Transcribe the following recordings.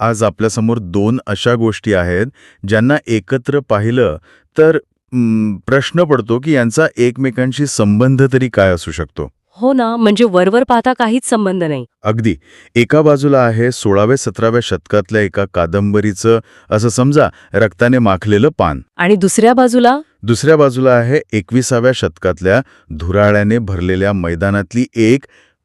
आज आपल्यासमोर दोन अशा गोष्टी आहेत ज्यांना एकत्र पाहिलं तर प्रश्न पडतो की यांचा एकमेकांशी संबंध तरी काय असू शकतो? हो ना म्हणजे वरवर पाहता काहीच संबंध नाही. अगदी. एका बाजूला आहे सोळाव्या सतराव्या शतकातल्या एका कादंबरीचं असं समजा रक्ताने माखलेलं पान. आणि दुसऱ्या बाजूला? दुसऱ्या बाजूला आहे एकविसाव्या शतकातल्या धुराळ्याने भरलेल्या मैदानातली एक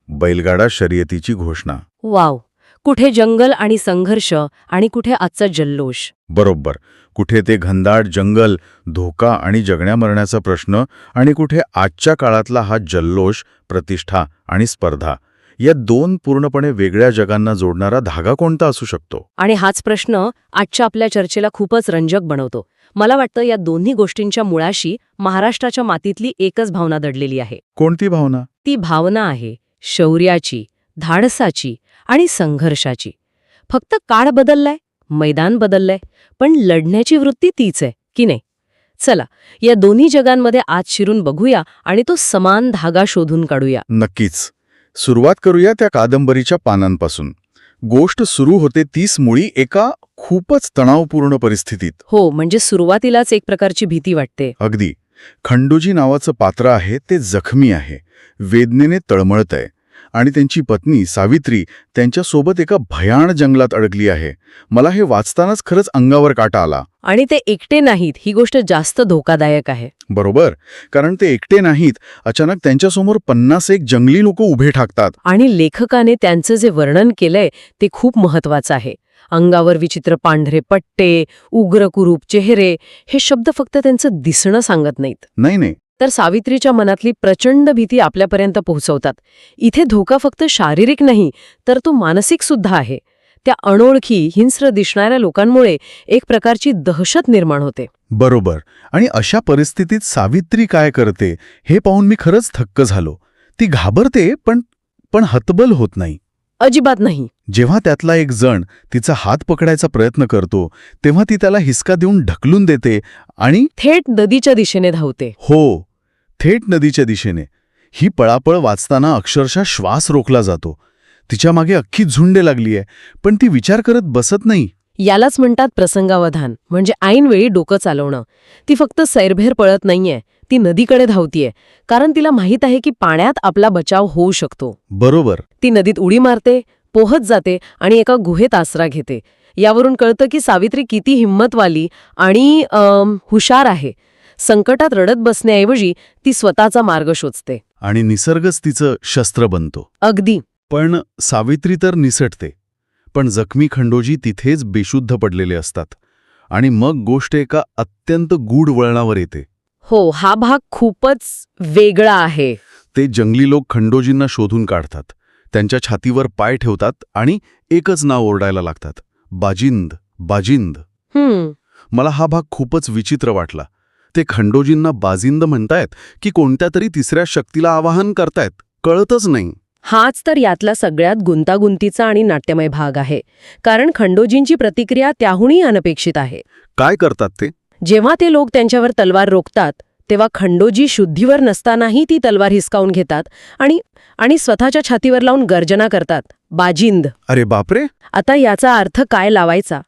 बैलगाडा शर्यतीची घोषणा. वाव. कुठे जंगल आणि संघर्ष आणि कुठे आजचा जल्लोष. बरोबर. कुठे ते घनदाट जंगल धोका आणि जगण्या मरण्याचा प्रश्न आणि कुठे आजच्या काळातला हा जल्लोष प्रतिष्ठा आणि स्पर्धा. या दोन पूर्णपणे वेगळ्या जगांना जोडणारा धागा कोणता असू शकतो? आणि हाच प्रश्न आजच्या आपल्या चर्चेला खूपच रंजक बनवतो. मला वाटतं या दोन्ही गोष्टींच्या मुळाशी महाराष्ट्राच्या मातीतली एकच भावना दडलेली आहे. कोणती भावना? ती भावना आहे शौर्याची धाडसाची आणि संघर्षाची. फक्त काळ बदललाय मैदान बदललंय पण लढण्याची वृत्ती तीच आहे की नाही? चला या दोन्ही जगांमध्ये आत शिरून बघूया आणि तो समान धागा शोधून काढूया. नक्कीच. सुरुवात करूया त्या कादंबरीच्या पानांपासून. गोष्ट सुरू होते तीस मुळी एका खूपच तणावपूर्ण परिस्थितीत. हो म्हणजे सुरुवातीलाच एक प्रकारची भीती वाटते. अगदी. खंडोजी नावाचं पात्र आहे ते जखमी आहे. वेदनेने तळमळत आहे आणि त्यांची पत्नी सावित्री त्यांच्यासोबत एका भयाण जंगलात अडकली आहे. मला हे वाचतानाच खरंच अंगावर काटा आला. आणि ते एकटे नाहीत ही गोष्ट जास्त धोकादायक आहे. बरोबर. कारण ते एकटे नाहीत अचानक त्यांच्यासमोर पन्नास एक जंगली लोक उभे ठाकतात. आणि लेखकाने त्यांचं जे वर्णन केलंय ते खूप महत्वाचं आहे. अंगावर विचित्र पांढरे पट्टे उग्र कुरूप चेहरे हे शब्द फक्त त्यांचं दिसणं सांगत नाहीत. नाही नाही. तर सावित्रीच्या मनातली प्रचंड भीती आपल्यापर्यंत पोहोचवतात. इथे धोका फक्त शारीरिक नाही तर तो मानसिक सुद्धा आहे. त्या अनोळखी हिंस्र दिसणाऱ्या लोकांमुळे एक प्रकारची दहशत निर्माण होते. बरोबर. आणि अशा परिस्थितीत सावित्री काय करते हे पाहून मी खरंच थक्क झालो. ती घाबरते पण पण हतबल होत नाही. अजिबात नाही. जेव्हा त्यातला एक जण तिचा हात पकडायचा प्रयत्न करतो तेव्हा ती त्याला हिसका देऊन ढकलून देते आणि थेट नदीच्या दिशेने धावते. हो. थेट नदीच्या दिशेने. ही पळापळ वाचताना अक्षरशः श्वास रोखला जातो. तिच्यामागे अख्खी झुंडे लागली आहे पण ती विचार करत बसत नाही. यालाच म्हणतात प्रसंगावधान म्हणजे ऐनवेळी डोकं चालवणं. ती फक्त सैरभेर पळत नाहीये ती नदीकडे धावतीये कारण तिला माहीत आहे की पाण्यात आपला बचाव होऊ शकतो. बरोबर. ती नदीत उडी मारते पोहत जाते आणि एका गुहेत आसरा घेते. यावरून कळतं की सावित्री किती हिंमतवाली आणि हुशार आहे. संकटात रडत बसण्याऐवजी ती स्वतःचा मार्ग शोधते. आणि निसर्गच तिचं शस्त्र बनतो. अगदी. पण सावित्री तर निसटते. पण जखमी खंडोजी तिथेच बेशुद्ध पडलेले असतात. आणि मग गोष्ट एका अत्यंत गूढ वळणावर येते. हो हा भाग खूपच वेगळा आहे. ते जंगली लोक खंडोजींना शोधून काढतात. त्यांच्या छातीवर पाय ठेवतात आणि एकच नाव ओरडायला लागतात. बाजिंद बाजिंद. मला हा भाग खूपच विचित्र वाटला. ते खंडोजींना बाजिंद म्हणतायत की कोणत्या तरी तिसऱ्या शक्तीला आवाहन करतायत. कळतच नाही. हाच तर यातला सगळ्यात गुंतागुंतीचा आणि नाट्यमय भाग आहे. कारण खंडोजींची प्रतिक्रिया त्याहूनही अनपेक्षित आहे. काय करतात ते? जेव्हा ते लोक त्यांच्यावर तलवार रोखतात तेव्हा खंडोजी शुद्धीवर नसतानाही ती तलवार हिसकावून घेतात आणि आणि स्वतःच्या छातीवर लावून गर्जना करतात. बाजिंद. अरे बापरे! आता याचा अर्थ काय लावायचा?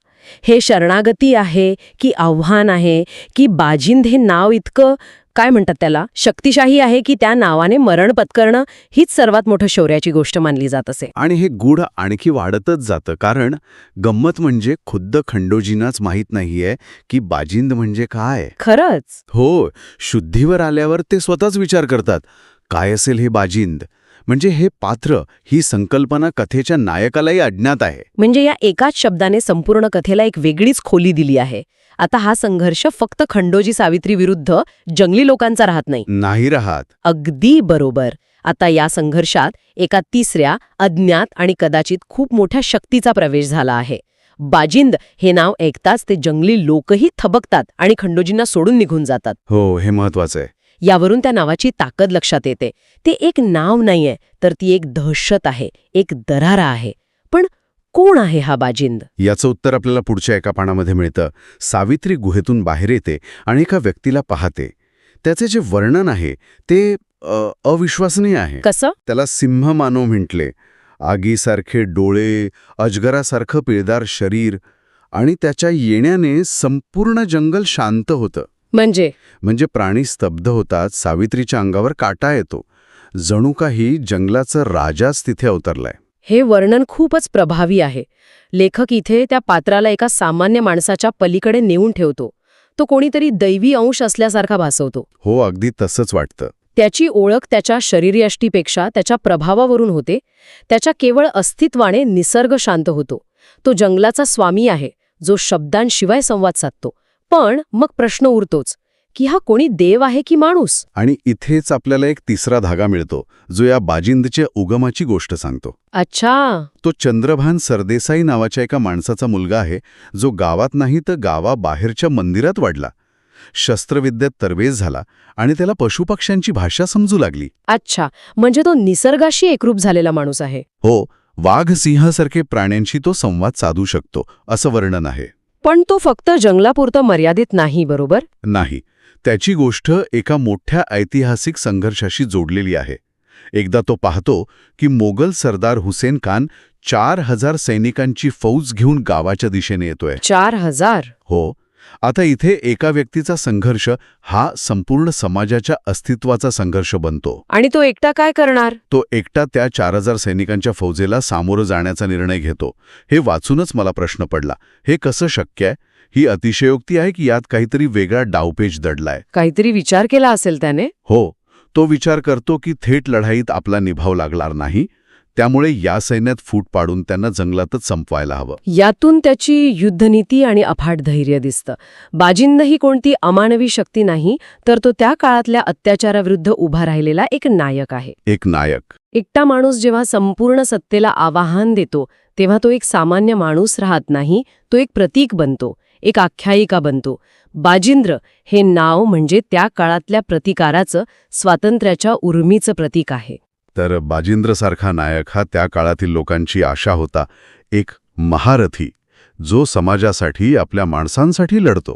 हे शरणागती आहे की आव्हान आहे की बाजिंद हे नाव इतकं काय म्हणतात त्याला शक्तिशाही आहे की त्या नावाने मरण पत्करणं हीच सर्वात मोठं शौर्याची गोष्ट मानली जात असे. आणि हे गूढ आणखी वाढतच जातं कारण गंमत म्हणजे खुद्द खंडोजींनाच माहीत नाहीये की बाजिंद म्हणजे काय. खरंच? हो शुद्धीवर आल्यावर ते स्वतःच विचार करतात. काय असेल हे बाजिंद? म्हणजे हे पात्र ही संकल्पना कथेच्या नायकालाही अज्ञात आहे. म्हणजे या एकाच शब्दाने संपूर्ण कथेला एक वेगळीच खोली दिली आहे. आता हा संघर्ष फक्त खंडोजी सावित्री विरुद्ध जंगली लोकांचा राहत नाही. नाही राहत. अगदी बरोबर. आता या संघर्षात एका तिसऱ्या अज्ञात आणि कदाचित खूप मोठ्या शक्तीचा प्रवेश झाला आहे. बाजिंद हे नाव ऐकताच ते जंगली लोकही थबकतात आणि खंडोजींना सोडून निघून जातात. हो हे महत्वाचं आहे. यावरून त्या नावाची ताकद लक्षात येते. ते एक नाव नाहीये तर ती एक दहशत आहे एक दरारा आहे. पण कोण आहे हा बाजिंद? याचं उत्तर आपल्याला पुढच्या एका पानामध्ये मिळतं. सावित्री गुहेतून बाहेर येते आणि एका व्यक्तीला पाहते. त्याचे जे वर्णन आहे ते अविश्वसनीय आहे. कसं? त्याला सिंह मानव म्हटले. आगीसारखे डोळे अजगरासारखं पिळदार शरीर आणि त्याच्या येण्याने संपूर्ण जंगल शांत होतं. म्हणजे? म्हणजे प्राणी स्तब्ध होतात सावित्रीच्या अंगावर काटा येतो. जणू काही जंगलाचं राजाच तिथे अवतरलाय. हे वर्णन खूपच प्रभावी आहे. लेखक इथे त्या पात्राला एका सामान्य माणसाच्या पलीकडे नेऊन ठेवतो. तो कोणीतरी दैवी अंश असल्यासारखा भासवतो. हो अगदी तसंच वाटतं. त्याची ओळख त्याच्या शरीरयष्टीपेक्षा त्याच्या प्रभावावरून होते. त्याच्या केवळ अस्तित्वाने निसर्ग शांत होतो. तो जंगलाचा स्वामी आहे जो शब्दांशिवाय संवाद साधतो. पण मग प्रश्न उरतोच की हा कोणी देव आहे की माणूस? आणि इथेच आपल्याला एक तिसरा धागा मिळतो जो या बाजिंदच्या उगमाची गोष्ट सांगतो. अच्छा. तो चंद्रभान सरदेसाई नावाच्या एका माणसाचा मुलगा आहे जो गावात नाही तर गावाबाहेरच्या मंदिरात वाढला. शस्त्रविद्येत तरवेज झाला आणि त्याला पशुपक्ष्यांची भाषा समजू लागली. अच्छा म्हणजे तो निसर्गाशी एकरूप झालेला माणूस आहे. हो वाघ सिंहासारखे प्राण्यांशी तो संवाद साधू शकतो असं वर्णन आहे. पण तो फक्त जंगलापुरतं मर्यादित नाही बरोबर? नाही. त्याची गोष्ट एका मोठ्या ऐतिहासिक संघर्षाशी जोडलेली आहे. एकदा तो पाहतो की मोगल सरदार हुसेन खान चार हजार सैनिकांची फौज घेऊन गावाच्या दिशेने येतोय. चार हजार? हो. आता इथे एका व्यक्तीचा संघर्ष हा संपूर्ण समाजाच्या अस्तित्वाचा संघर्ष बनतो. आणि तो एकटा काय करणार? तो एकटा त्या चार हजार सैनिकांच्या फौजेला सामोरं जाण्याचा निर्णय घेतो. हे वाचूनच मला प्रश्न पडला. हे कसं शक्य आहे? ही अतिशयोक्ती आहे की यात काहीतरी वेगळा डावपेच दडलाय. काहीतरी विचार केला असेल त्याने? हो. तो विचार करतो की थेट लढाईत आपला निभाव लागणार नाही. त्यामुळे या सैन्यात फूट पाडून त्यांना जंगलातच संपवायला हवं. यातून त्याची युद्धनीती आणि अफाट धैर्य दिसतं. बाजिंद ही कोणती अमानवी शक्ती नाही तर तो त्या काळातल्या अत्याचाराविरुद्ध उभा राहिलेला एक नायक आहे. एक नायक. एकटा माणूस जेव्हा संपूर्ण सत्तेला आवाहन देतो तेव्हा तो एक सामान्य माणूस राहत नाही तो एक प्रतीक बनतो एक आख्यायिका बनतो. बाजिंद्र हे नाव म्हणजे त्या काळातल्या प्रतिकाराचं स्वातंत्र्याच्या उर्मीचं प्रतीक आहे. तर बाजिंद्रसारखा नायक हा त्या काळातील लोकांची आशा होता एक महारथी जो समाजासाठी आपल्या माणसांसाठी लढतो.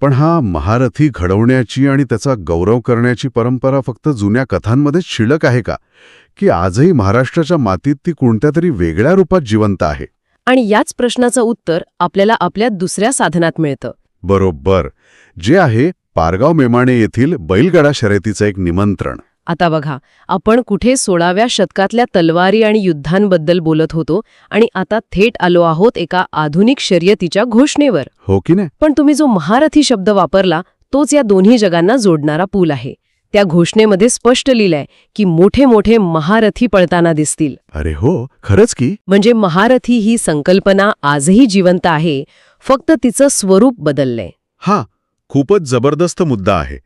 पण हा महारथी घडवण्याची आणि त्याचा गौरव करण्याची परंपरा फक्त जुन्या कथांमध्येच शिल्लक आहे का? की आजही महाराष्ट्राच्या मातीत ती कोणत्या तरी वेगळ्या रूपात जिवंत आहे? आणि याच प्रश्नाचं उत्तर आपल्याला आपल्या दुसऱ्या साधनात मिळतं. बरोबर. जे आहे पारगाव मेमाणे येथील बैलगाडा शर्यतीचं एक निमंत्रण. आता बघा आपण कुठे सोळाव्या शतकातल्या तलवारी आणि युद्धांबद्दल बोलत होतो आणि आता थेट आलो आहोत एका आधुनिक शर्यतीच्या घोषणेवर. हो की नाही? पण तुम्ही जो महारथी शब्द वापरला तोच या दोन्ही जगांना जोडणारा पूल आहे. त्या घोषणेमध्ये स्पष्ट लिहिलंय की मोठे मोठे महारथी पळताना दिसतील. अरे हो खरंच की. म्हणजे महारथी ही संकल्पना आजही जिवंत आहे फक्त तिचं स्वरूप बदललंय. हा खूपच जबरदस्त मुद्दा आहे.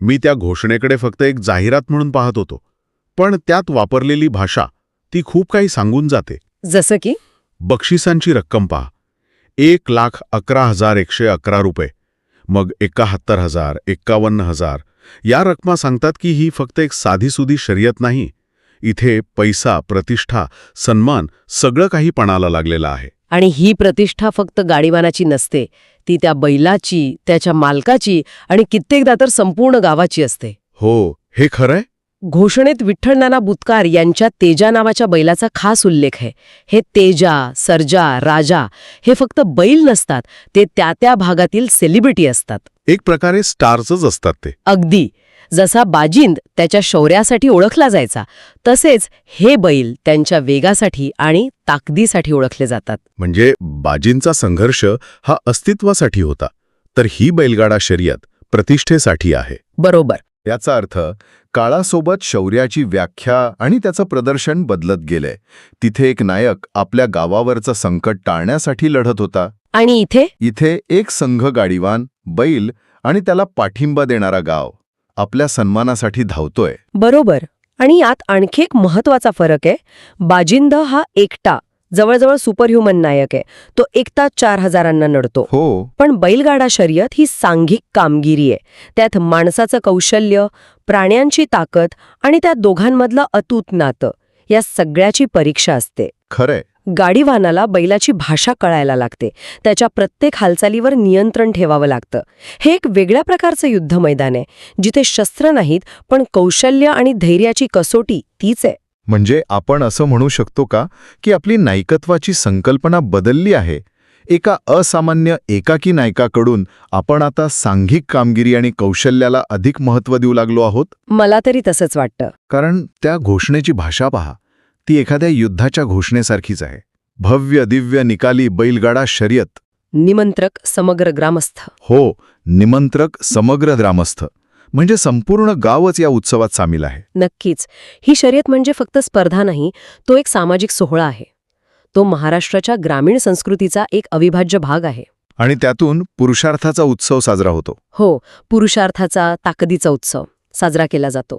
मी त्या घोषणेकडे फक्त एक जाहिरात म्हणून पाहत होतो. पण त्यात वापरलेली भाषा ती खूप काही सांगून जाते. जसं की? बक्षिसांची रक्कम पहा. एक लाख अकरा हजार एकशे अकरा रुपये. मग एकाहत्तर हजार एक्कावन्न हजार. या रकमा सांगतात की ही फक्त एक साधीसुधी शर्यत नाही. इथे पैसा प्रतिष्ठा सन्मान सगळं काही पणाला लागलेलं आहे. आणि ही प्रतिष्ठा फक्त गाडीवानाची नसते. ती त्या बैलाची त्याच्या मालकाची आणि कित्येकदा तर संपूर्ण गावाची असते. हो हे खरंय? घोषणेत विठ्ठल नाना बुतकार यांच्या तेजा नावाच्या बैलाचा खास उल्लेख आहे. हे तेजा सर्जा राजा हे फक्त बैल नसतात ते त्या त्या भागातील सेलिब्रिटी असतात. एक प्रकारे स्टार्सच असतात ते. अगदी. जसा बाजिंद त्याच्या शौर्यासाठी ओळखला जायचा तसेच हे बैल त्यांच्या वेगासाठी आणि ताकदीसाठी ओळखले जातात. म्हणजे बाजींचा संघर्ष हा अस्तित्वासाठी होता तर ही बैलगाडा शर्यत प्रतिष्ठेसाठी आहे. बरोबर. याचा अर्थ काळासोबत शौर्याची व्याख्या आणि त्याचं प्रदर्शन बदलत गेलंय तिथे एक नायक आपल्या गावावरचं संकट टाळण्यासाठी लढत होता. आणि इथे? इथे एक संघ गाडीवान बैल आणि त्याला पाठिंबा देणारा गाव. आपल्या सन्मानासाठी धावतोय. बरोबर. आणि यात आणखी एक महत्त्वाचा फरक आहे. बाजिंद हा एकटा जवळजवळ सुपरह्युमन नायक आहे. तो एकटा चार हजारांना नडतो. हो. पण बैलगाडा शर्यत ही सांघिक कामगिरी आहे. त्यात माणसाचं कौशल्य प्राण्यांची ताकद आणि त्या दोघांमधलं अतूट नातं या सगळ्याची परीक्षा असते. खरंय. गाडीवानाला बैलाची भाषा कळायला लागते. त्याच्या प्रत्येक हालचालीवर नियंत्रण ठेवावं लागतं. हे एक वेगळ्या प्रकारचं युद्ध मैदान आहे जिथे शस्त्र नाहीत पण कौशल्य आणि धैर्याची कसोटी तीच आहे. म्हणजे आपण असं म्हणू शकतो का की आपली नायकत्वाची संकल्पना बदलली आहे? एका असामान्य एकाकी नायकाकडून आपण आता सांघिक कामगिरी आणि कौशल्याला अधिक महत्त्व देऊ लागलो आहोत? मला तरी तसंच वाटतं. कारण त्या घोषणेची भाषा पहा. ती एखाद्या युद्धाच्या घोषणेसारखीच आहे. भव्य दिव्य निकाली बैलगाडा शर्यत. निमंत्रक समग्र ग्रामस्थ. हो निमंत्रक समग्र ग्रामस्थ. म्हणजे संपूर्ण गावच या उत्सवात सामील आहे. नक्कीच. ही शर्यत म्हणजे फक्त स्पर्धा नाही तो एक सामाजिक सोहळा आहे. तो महाराष्ट्राच्या ग्रामीण संस्कृतीचा एक अविभाज्य भाग आहे. आणि त्यातून पुरुषार्थाचा उत्सव साजरा होतो. हो पुरुषार्थाचा ताकदीचा उत्सव साजरा केला जातो.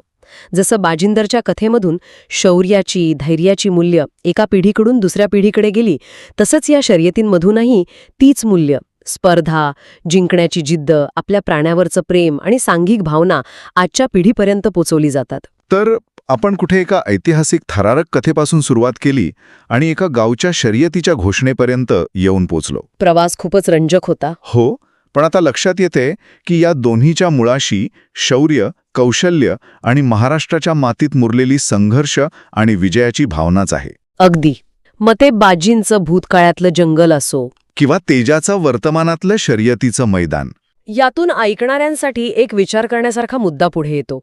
जसं बाजिंदरच्या कथेमधून शौर्याची धैर्याची मूल्य एका पिढीकडून दुसऱ्या पिढीकडे गेली तसंच या शर्यतींमधूनही तीच मूल्य स्पर्धा जिंकण्याची जिद्द आपल्या प्राण्यावरचं प्रेम आणि सांघिक भावना आजच्या पिढीपर्यंत पोचवली जातात. तर आपण कुठे एका ऐतिहासिक थरारक कथेपासून सुरुवात केली आणि एका गावच्या शर्यतीच्या घोषणेपर्यंत येऊन पोचलो? प्रवास खूपच रंजक होता. हो. पण आता लक्षात येते की या दोन्हीच्या मुळाशी शौर्य कौशल्य आणि महाराष्ट्राच्या मातीत मुरलेली संघर्ष आणि विजयाची भावनाच आहे. अगदी. मग ते बाजींचं भूतकाळातलं जंगल असो. किंवा तेजाचं वर्तमानातलं शर्यतीचं मैदान. यातून ऐकणाऱ्यांसाठी एक विचार करण्यासारखा मुद्दा पुढे येतो.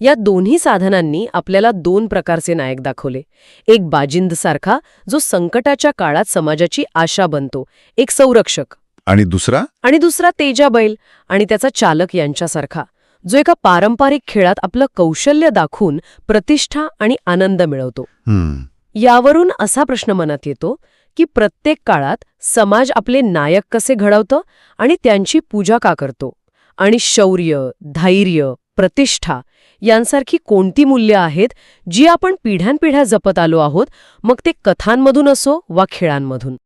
या दोन्ही साधनांनी आपल्याला दोन प्रकारचे नायक दाखवले. एक बाजिंदसारखा जो संकटाच्या काळात समाजाची आशा बनतो. एक संरक्षक. आणि दुसरा? आणि दुसरा तेजा बैल आणि त्याचा चालक यांच्यासारखा जो एका पारंपरिक खेळात आपलं कौशल्य दाखवून प्रतिष्ठा आणि आनंद मिळवतो. यावरून असा प्रश्न मनात येतो की प्रत्येक काळात समाज आपले नायक कसे घडवतं आणि त्यांची पूजा का करतो? आणि शौर्य धैर्य प्रतिष्ठा यांसारखी कोणती मूल्य आहेत जी आपण पिढ्यानपिढ्या जपत आलो आहोत मग ते कथांमधून असो वा खेळांमधून?